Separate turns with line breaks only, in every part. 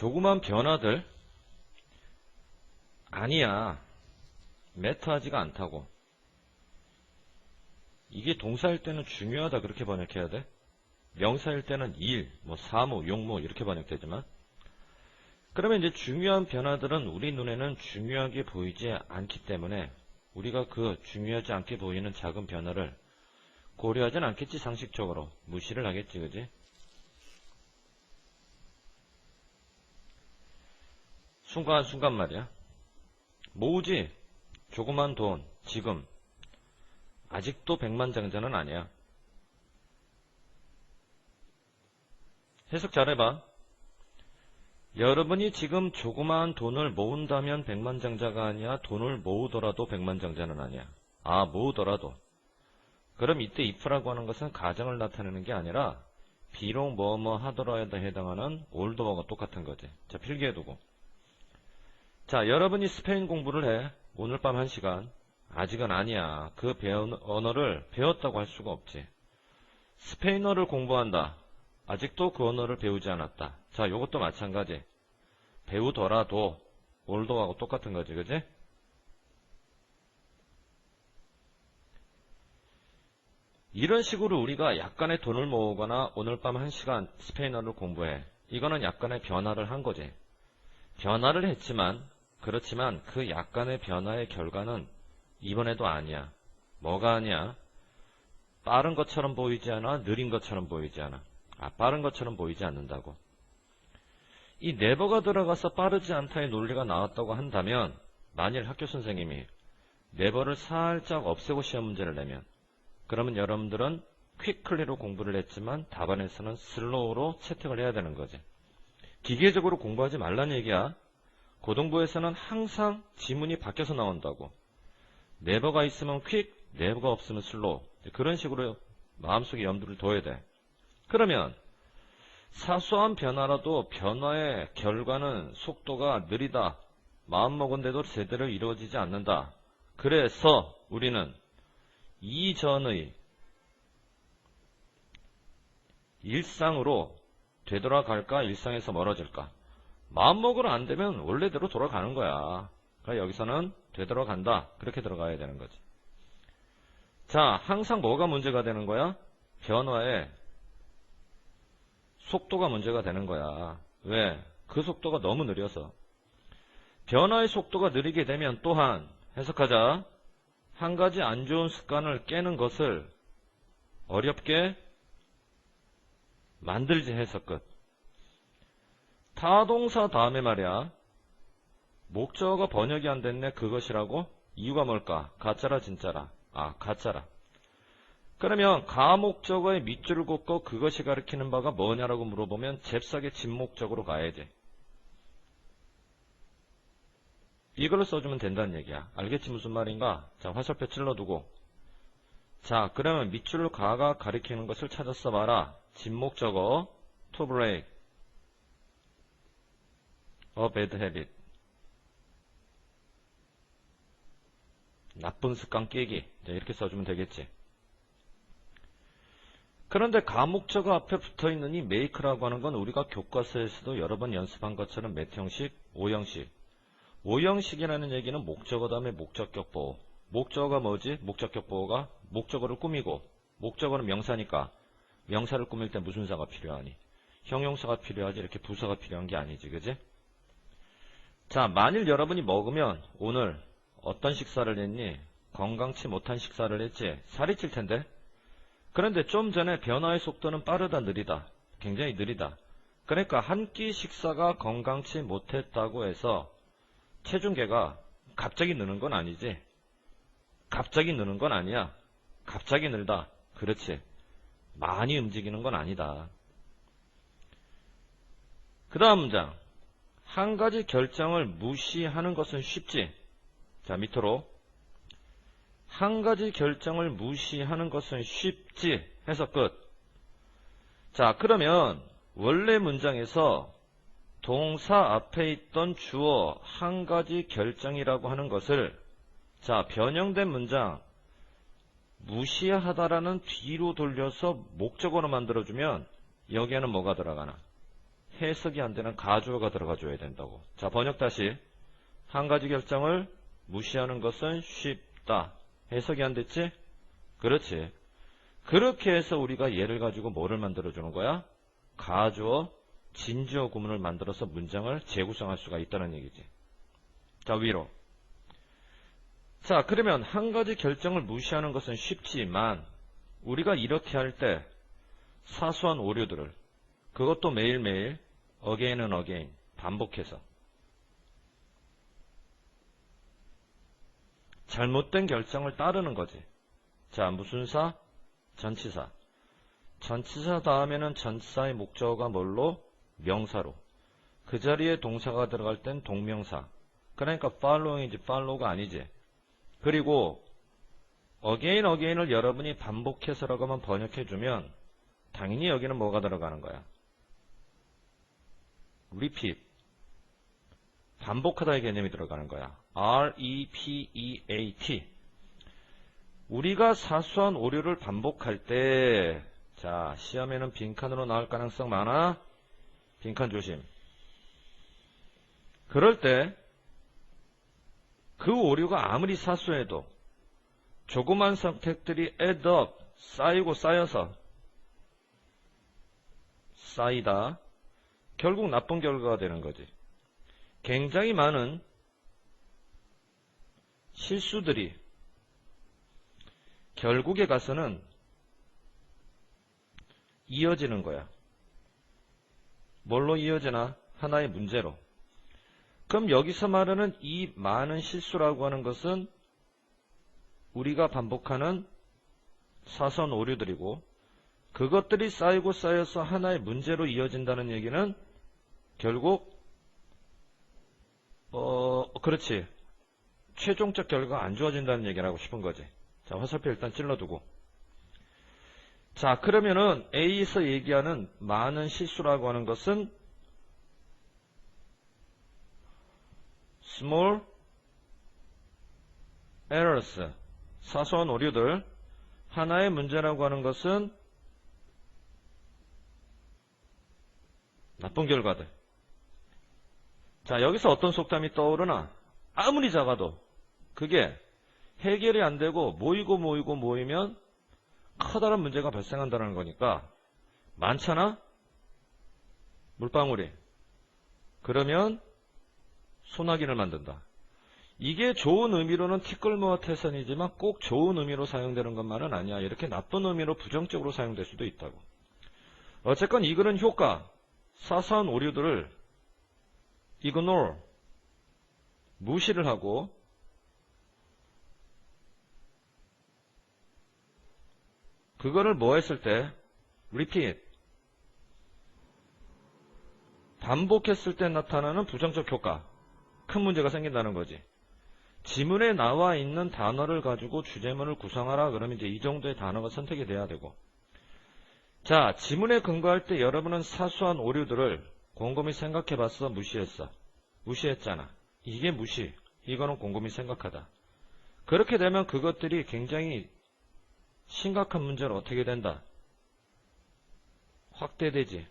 조그만 변화들 아니야. 매트하지가 않다고. 이게 동사일 때는 중요하다 그렇게 번역해야 돼. 명사일 때는 일, 뭐 사무, 용무 이렇게 번역되지만 그러면 이제 중요한 변화들은 우리 눈에는 중요하게 보이지 않기 때문에 우리가 그 중요하지 않게 보이는 작은 변화를 고려하진 않겠지 상식적으로 무시를 하겠지 그지? 순간순간 말이야. 모으지 조그만 돈 지금 아직도 백만장자는 아니야. 해석 잘해봐. 여러분이 지금 조그마한 돈을 모은다면 백만장자가 아니야. 돈을 모으더라도 백만장자는 아니야. 아, 모으더라도. 그럼 이때 if라고 하는 것은 가정을 나타내는 게 아니라 비록 뭐뭐 하더라도 해당하는 올드어가 똑같은 거지. 자, 필기해두고. 자, 여러분이 스페인 공부를 해. 오늘 밤한 시간. 아직은 아니야. 그 배운 언어를 배웠다고 할 수가 없지. 스페인어를 공부한다. 아직도 그 언어를 배우지 않았다. 자, 이것도 마찬가지. 배우더라도 올도하고 똑같은 거지, 그지? 이런 식으로 우리가 약간의 돈을 모으거나 오늘 밤한 시간 스페인어를 공부해. 이거는 약간의 변화를 한 거지. 변화를 했지만, 그렇지만 그 약간의 변화의 결과는 이번에도 아니야. 뭐가 아니야? 빠른 것처럼 보이지 않아? 느린 것처럼 보이지 않아? 아, 빠른 것처럼 보이지 않는다고. 이 네버가 들어가서 빠르지 않다의 논리가 나왔다고 한다면 만일 학교 선생님이 네버를 살짝 없애고 시험 문제를 내면 그러면 여러분들은 퀵클리로 공부를 했지만 답안에서는 슬로우로 채택을 해야 되는 거지. 기계적으로 공부하지 말란 얘기야. 고등부에서는 항상 지문이 바뀌어서 나온다고. 네버가 있으면 퀵, 네버가 없으면 슬로우. 그런 식으로 마음속에 염두를 둬야 돼. 그러면 사소한 변화라도 변화의 결과는 속도가 느리다. 마음먹은 데도 제대로 이루어지지 않는다. 그래서 우리는 이전의 일상으로 되돌아갈까 일상에서 멀어질까 마음먹으로 안 되면 원래대로 돌아가는 거야. 그러니까 여기서는 되돌아간다. 그렇게 들어가야 되는 거지. 자, 항상 뭐가 문제가 되는 거야? 변화의 속도가 문제가 되는 거야. 왜? 그 속도가 너무 느려서. 변화의 속도가 느리게 되면 또한 해석하자. 한 가지 안 좋은 습관을 깨는 것을 어렵게 만들지 해석 끝. 타동사 다음에 말이야. 목적어가 번역이 안 됐네. 그것이라고? 이유가 뭘까? 가짜라 진짜라? 아, 가짜라. 그러면 가목적어의 밑줄을 긋고 그것이 가리키는 바가 뭐냐라고 물어보면 잽싸게 진목적으로 가야지. 이걸로 써주면 된다는 얘기야. 알겠지 무슨 말인가? 자 화살표 찔러두고 자 그러면 밑줄을 가가 가리키는 것을 찾아 써봐라. 진목적어 to break a bad habit 나쁜 습관 깨기 자, 이렇게 써주면 되겠지. 그런데 가목적어 앞에 붙어있는 이 make라고 하는 건 우리가 교과서에서도 여러 번 연습한 것처럼 몇 형식, 5형식. 5형식이라는 얘기는 목적어 다음에 목적격 보호. 목적어가 뭐지? 목적격 보호가 목적어를 꾸미고 목적어는 명사니까 명사를 꾸밀 때 무슨 사가 필요하니? 형용사가 필요하지 이렇게 부사가 필요한 게 아니지 그지? 자 만일 여러분이 먹으면 오늘 어떤 식사를 했니? 건강치 못한 식사를 했지? 살이 찔 텐데? 그런데 좀 전에 변화의 속도는 빠르다 느리다. 굉장히 느리다. 그러니까 한 끼 식사가 건강치 못했다고 해서 체중계가 갑자기 느는 건 아니지? 갑자기 느는 건 아니야. 갑자기 늘다. 그렇지. 많이 움직이는 건 아니다. 그 다음 문장 한 가지 결정을 무시하는 것은 쉽지 자 밑으로 한 가지 결정을 무시하는 것은 쉽지 해서 끝. 자, 그러면 원래 문장에서 동사 앞에 있던 주어 한 가지 결정이라고 하는 것을 자, 변형된 문장 무시하다라는 뒤로 돌려서 목적어로 만들어주면 여기에는 뭐가 들어가나? 해석이 안 되는 가주어가 들어가 줘야 된다고. 자, 번역 다시. 한 가지 결정을 무시하는 것은 쉽다. 해석이 안 됐지? 그렇지. 그렇게 해서 우리가 얘를 가지고 뭐를 만들어 주는 거야? 가주어, 진주어 구문을 만들어서 문장을 재구성할 수가 있다는 얘기지. 자, 위로. 자, 그러면 한 가지 결정을 무시하는 것은 쉽지만 우리가 이렇게 할 때 사소한 오류들을 그것도 매일매일 again은 again 반복해서 잘못된 결정을 따르는 거지. 자, 무슨 사? 전치사. 전치사 다음에는 전치사의 목적어가 뭘로? 명사로. 그 자리에 동사가 들어갈 땐 동명사. 그러니까 following이지 follow가 아니지. 그리고 again again을 여러분이 반복해서라고만 번역해주면 당연히 여기는 뭐가 들어가는 거야? Repeat. 반복하다의 개념이 들어가는 거야. R-E-P-E-A-T. 우리가 사소한 오류를 반복할 때, 자, 시험에는 빈칸으로 나올 가능성 많아? 빈칸 조심. 그럴 때, 그 오류가 아무리 사소해도, 조그만 선택들이 add up, 쌓이고 쌓여서, 쌓이다, 결국 나쁜 결과가 되는 거지. 굉장히 많은 실수들이 결국에 가서는 이어지는 거야. 뭘로 이어지나? 하나의 문제로. 그럼 여기서 말하는 이 많은 실수라고 하는 것은 우리가 반복하는 사선 오류들이고 그것들이 쌓이고 쌓여서 하나의 문제로 이어진다는 얘기는 결국 어 그렇지 최종적 결과가 안 좋아진다는 얘기를 하고 싶은 거지. 자, 화살표 일단 찔러두고. 자, 그러면은 A에서 얘기하는 많은 실수라고 하는 것은 small errors, 사소한 오류들. 하나의 문제라고 하는 것은 나쁜 결과들. 자, 여기서 어떤 속담이 떠오르나? 아무리 작아도 그게 해결이 안 되고 모이고 모이고 모이면 커다란 문제가 발생한다는 거니까 많잖아? 물방울이. 그러면 소나기를 만든다. 이게 좋은 의미로는 티끌모아 태산이지만 꼭 좋은 의미로 사용되는 것만은 아니야. 이렇게 나쁜 의미로 부정적으로 사용될 수도 있다고. 어쨌건 이 글은 효과, 사소한 오류들을 ignore, 무시를 하고 그거를 뭐 했을 때? repeat 반복했을 때 나타나는 부정적 효과. 큰 문제가 생긴다는 거지. 지문에 나와 있는 단어를 가지고 주제문을 구성하라 그러면 이제 이 정도의 단어가 선택이 돼야 되고. 자 지문에 근거할 때 여러분은 사소한 오류들을 곰곰이 생각해 봤어 무시했어 무시했잖아 이게 무시 이거는 곰곰이 생각하다 그렇게 되면 그것들이 굉장히 심각한 문제로 어떻게 된다? 확대되지.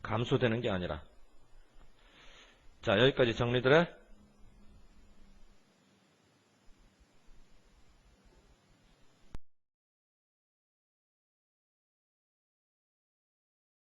감소되는 게 아니라. 자, 여기까지 정리들 해.